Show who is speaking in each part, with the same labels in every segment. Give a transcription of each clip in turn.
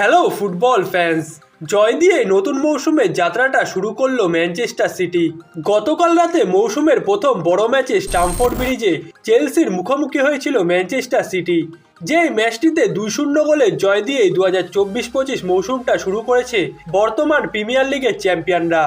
Speaker 1: Hello football fans জয় দিয়ে নতুন মৌসুমে যাত্রাটা শুরু করল ম্যানচেস্টার সিটি গতকাল রাতে মৌসুমের প্রথম বড় ম্যাচে স্টামফোর্ড ব্রিজে চেলসির মুখোমুখি হয়েছিল ম্যানচেস্টার সিটি যে ম্যাচটিতে দুই শূন্য গোলে জয় দিয়েই দু হাজার চব্বিশ পঁচিশ মৌসুমটা শুরু করেছে বর্তমান প্রিমিয়ার লিগের চ্যাম্পিয়নরা।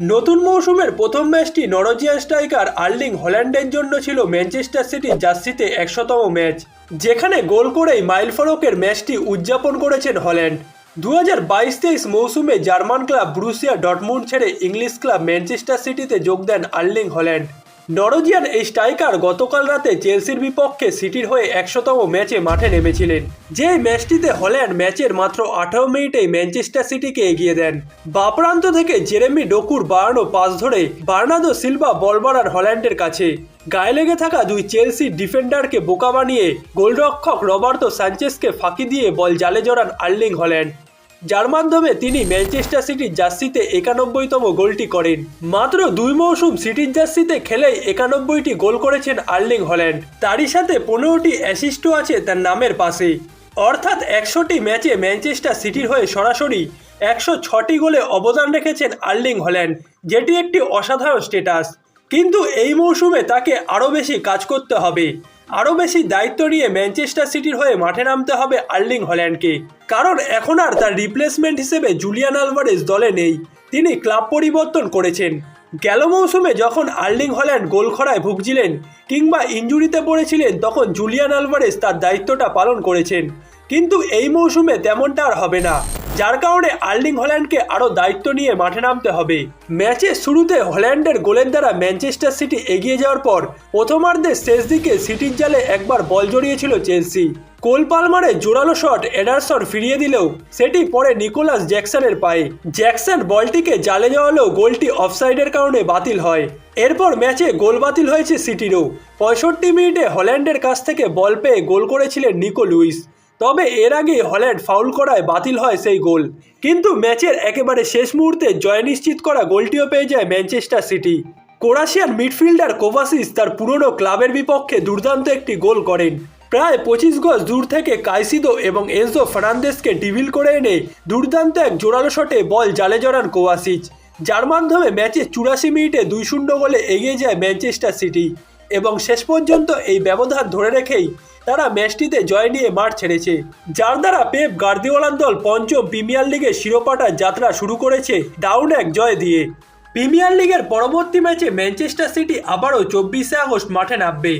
Speaker 1: নতুন মৌসুমের প্রথম ম্যাচটি নরজিয়া স্ট্রাইকার আর্লিং হল্যান্ডের জন্য ছিল ম্যানচেস্টার সিটির জার্সিতে একশোতম ম্যাচ, যেখানে গোল করেই মাইল ফরকের ম্যাচটি উদযাপন করেছেন হল্যান্ড। দু হাজার বাইশ তেইশ মৌসুমে জার্মান ক্লাব ব্রুসিয়া ডটমুন্ড ছেড়ে ইংলিশ ক্লাব ম্যানচেস্টার সিটিতে যোগ দেন আর্লিং হল্যান্ড। নরজিয়ান এই স্ট্রাইকার গতকাল রাতে চেলসির বিপক্ষে সিটির হয়ে একশোতম ম্যাচে মাঠে নেমেছিলেন। যে ম্যাচটিতে হল্যান্ড ম্যাচের মাত্র আঠারো মিনিটেই ম্যানচেস্টার সিটিকে এগিয়ে দেন। বাপ্রান্ত থেকে জেরেমি ডকুর বাড়ানো পাস ধরে বার্নাদো সিলভা বল বাড়ান হল্যান্ডের কাছে। গায়ে লেগে থাকা দুই চেলসি ডিফেন্ডারকে বোকা বানিয়ে গোলরক্ষক রবার্তো সানচেসকে ফাঁকি দিয়ে বল জালে জড়ান আর্লিং হল্যান্ড। যার মাধ্যমে তিনি ম্যানচেস্টার সিটির জার্সিতে একানব্বইতম গোলটি করেন। মাত্র দুই মৌসুম সিটির জার্সিতে খেলেই একানব্বইটি গোল করেছেন আর্লিং হল্যান্ড। তারই সাথে পনেরোটি অ্যাসিস্টও আছে তার নামের পাশে। অর্থাৎ একশোটি ম্যাচে ম্যানচেস্টার সিটির হয়ে সরাসরি একশো ছটি গোলে অবদান রেখেছেন আর্লিং হল্যান্ড, যেটি একটি অসাধারণ স্টেটাস কিন্তু এই মৌসুমে তাকে আরও বেশি কাজ করতে হবে। আরও বেশি দায়িত্ব নিয়ে ম্যানচেস্টার সিটির হয়ে মাঠে নামতে হবে আর্লিং হল্যান্ডকে। কারণ এখন আর তার রিপ্লেসমেন্ট হিসেবে জুলিয়ান আলভারেজ দলে নেই। তিনি ক্লাব পরিবর্তন করেছেন। গেল মৌসুমে যখন আর্লিং হল্যান্ড গোল খরায় ভুগছিলেন কিংবা ইঞ্জুরিতে পড়েছিলেন, তখন জুলিয়ান আলভারেজ তার দায়িত্বটা পালন করেছেন। কিন্তু এই মৌসুমে তেমনটা আর হবে না। যার কারণে আর্লিং হল্যান্ডকে আরও দায়িত্ব নিয়ে মাঠে নামতে হবে। ম্যাচের শুরুতে হল্যান্ডের গোলের দ্বারা ম্যানচেস্টার সিটি এগিয়ে যাওয়ার পর প্রথমার্ধের শেষ দিকে সিটির জালে একবার বল জড়িয়েছিল চেলসি। কোল পালমারে জোরালো শট এডারসন ফিরিয়ে দিলেও সেটি পরে নিকোলাস জ্যাকসনের পায়ে। জ্যাকসন বলটিকে জালে যাওয়ালেও গোলটি অফসাইডের কারণে বাতিল হয়। এরপর ম্যাচে গোল বাতিল হয়েছে সিটিরও। পঁয়ষট্টি মিনিটে হল্যান্ডের কাছ থেকে বল পেয়ে গোল করেছিলেন নিকো লুইস। তবে এর আগে হল্যান্ড ফাউল করায় বাতিল হয় সেই গোল। কিন্তু ম্যাচের একেবারে শেষ মুহূর্তে জয় নিশ্চিত করা গোলটিও পেয়ে যায় Manchester City. Croatian midfielder Kovacic তার পুরনো ক্লাবের বিপক্ষে দুর্দান্ত একটি গোল করেন। প্রায় পঁচিশ গজ দূর থেকে কাইসিদো এবং এনজো ফার্নান্দেসকে ডিভিল করে এনে দুর্দান্ত এক জোরালো শটে বল জালে জড়ান কোভাসিচ। যার মাধ্যমে ম্যাচে চুরাশি মিনিটে দুই শূন্য গোলে এগিয়ে যায় ম্যানচেস্টার সিটি। এবং শেষ পর্যন্ত এই ব্যবধান ধরে রেখেই তারা ম্যাচটিতে জয় নিয়ে মাঠ ছেড়েছে। যার দ্বারা পেপ গার্দিওলান দল পঞ্চম প্রিমিয়ার লিগের শিরোপাটার যাত্রা শুরু করেছে ডাউন এক জয় দিয়ে। প্রিমিয়ার লিগের পরবর্তী ম্যাচে ম্যানচেস্টার সিটি আবারও চব্বিশে আগস্ট মাঠে নামবে।